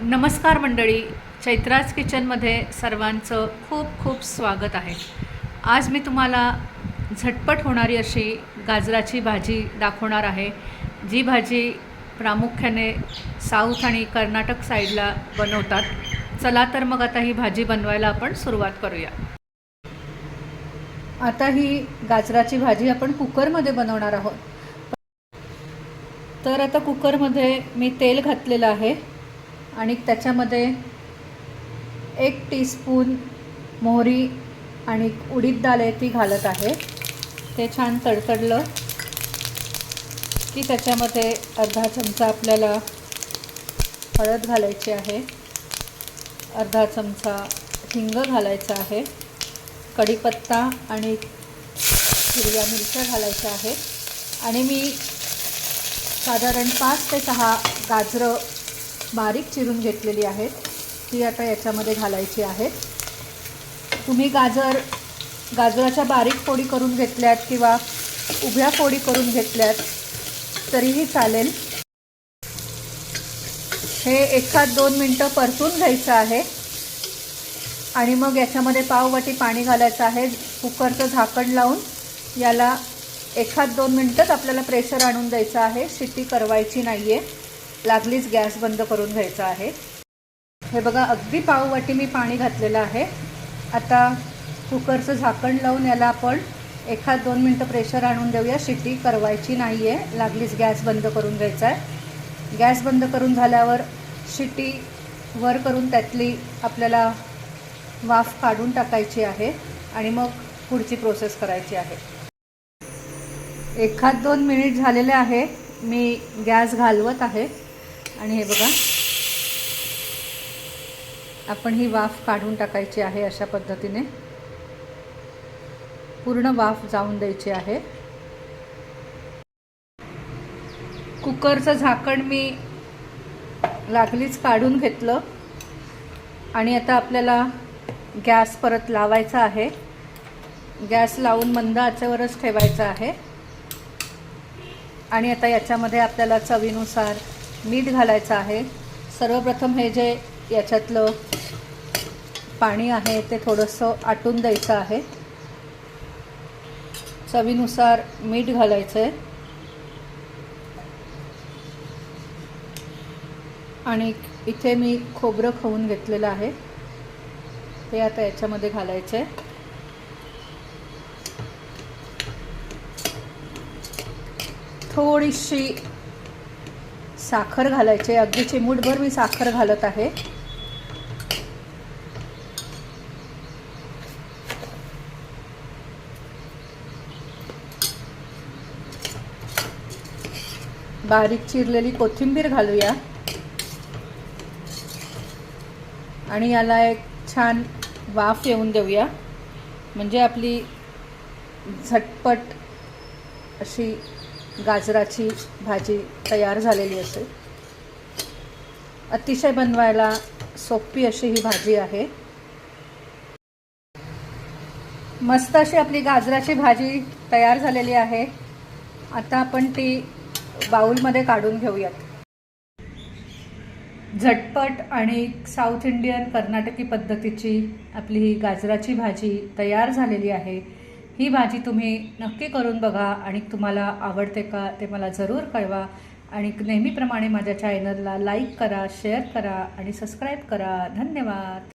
नमस्कार मंडळी चैत्राज किचनमध्ये सर्वांचं खूप खूप स्वागत आहे. आज मी तुम्हाला झटपट होणारी अशी गाजराची भाजी दाखवणार आहे जी भाजी प्रामुख्याने साऊथ आणि कर्नाटक साईडला बनवतात. चला तर मग आता ही भाजी बनवायला आपण सुरुवात करूया. आता ही गाजराची भाजी आपण कुकरमध्ये बनवणार आहोत. तर आता कुकरमध्ये मी तेल घातलेलं आहे. आणि त्याच्यामध्ये एक टीस्पून मोहरी आणि उडीद डाळ आहे ती घालत आहे. ते छान तडतडलं की त्याच्यामध्ये अर्धा चमचा आपल्याला हळद घालायची आहे. अर्धा चमचा हिंग घालायचा आहे. कढीपत्ता आणि हिरव्या मिरच्या घालायच्या आहेत आणि मी साधारण पाच ते सहा गाजरं बारीक चिरून घेतलेली आहेत. ती आता याच्यामध्ये घालायची आहेत. तुम्ही गाजर गाजराच्या बारीक फोडी करून घेतल्यात किंवा उभ्या फोडी करून घेतल्यात तरीही चालेल. हे एखाद दोन मिनटं परतून घ्यायचं आहे. आणि मग याच्यामध्ये पाववाटी पाणी घालायचं आहे. कुकरचं झाकण लावून याला एखाद दोन मिनटंच आपल्याला प्रेशर आणून द्यायचं आहे. शिट्टी करवायची नाही आहे लागलीच गॅस बंद करून घ्यायचा आहे. हे बघा अगदी पाववाटी मी पाणी घातलेलं आहे. आता कुकरचं झाकण लावून याला आपण एखाद दोन मिनटं प्रेशर आणून देऊया. शिटी करवायची नाही आहे लागलीच गॅस बंद करून घ्यायचा आहे. गॅस बंद करून झाल्यावर शिटी वर करून त्यातली आपल्याला वाफ काढून टाकायची आहे आणि मग पुढची प्रोसेस करायची आहे. एखाद दोन मिनिट झालेले आहे. मी गॅस घालवत आहे. आणि हे बघा. आपण ही वाफ काढून टाकायची आहे अशा पद्धतीने. पूर्ण वाफ जाऊन द्यायची आहे. कुकरचं झाकण मी लागलीच काढून घेतलं. आणि आता आपल्याला गॅस परत लावायचा आहे. गॅस लावून मंद आचेवरच ठेवायचा आहे. आणि आता याच्यामध्ये आपल्याला चवीनुसार मीठ घालायचं आहे. सर्वप्रथम हे जे याच्यातलं पाणी आहे ते थोडंसं आटून द्यायचं आहे. चवीनुसार मीठ घालायचं आहे आणि इथे मी खोबरं खाऊन घेतलेलं आहे. ते आता याच्यामध्ये घालायचं आहे थोडीशी साखर घालायचे. अगदी चिमूटभर मी साखर घालत आहे. बारीक चिरलेली कोथिंबीर घालूया. आणि याला एक छान वाफ येऊन देऊया. म्हणजे आपली झटपट अशी गाजराची भाजी तयार झालेली असेल. अतिशय बनवायला सोपी अशी ही भाजी आहे. मस्त अशी आपली गाजराची भाजी तयार झालेली आहे. आता आपण ती बाऊलमध्ये काढून घेऊयात. झटपट आणि साऊथ इंडियन कर्नाटकी पद्धतीची आपली ही गाजराची भाजी तयार झालेली आहे. ही भाजी तुम्ही नक्की करून बघा आणि तुम्हाला आवडते का ते मला जरूर कळवा. आणि नेहमीप्रमाणे माझ्या चॅनलला लाईक करा शेअर करा आणि सबस्क्राईब करा. धन्यवाद.